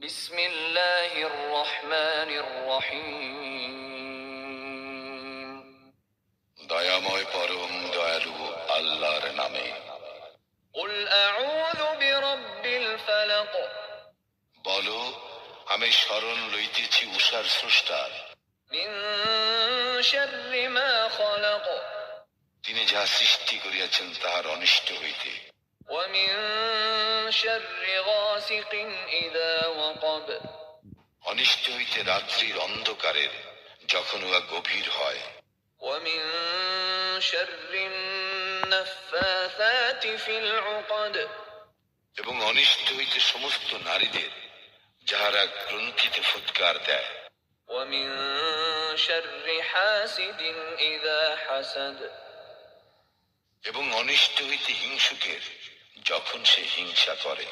بسم الله الرحمن الرحيم দয়াময় পরম দয়ালু আল্লাহর নামে قل أعوذ برب الفلق বলো আমি স্মরণ লইতেছি উষার স্রষ্টার من شر ما خلق তিনি যা সৃষ্টি করিয়াছেন তাহার অনিষ্ট হইতে ومن شر غاسق إذا وقب অনিষ্ট হইতে রাত্রির অন্ধকারের যখন উহা গভীর হয় ومن شر النفاثات في العقد এবং অনিষ্ট হইতে সমস্ত নারীদের যাহারা গ্রন্থিতে ফুৎকার দেয় ومن شر حاسد إذا حسد এবং অনিষ্ট হইতে হিংসুকের যখন সে হিংসা করে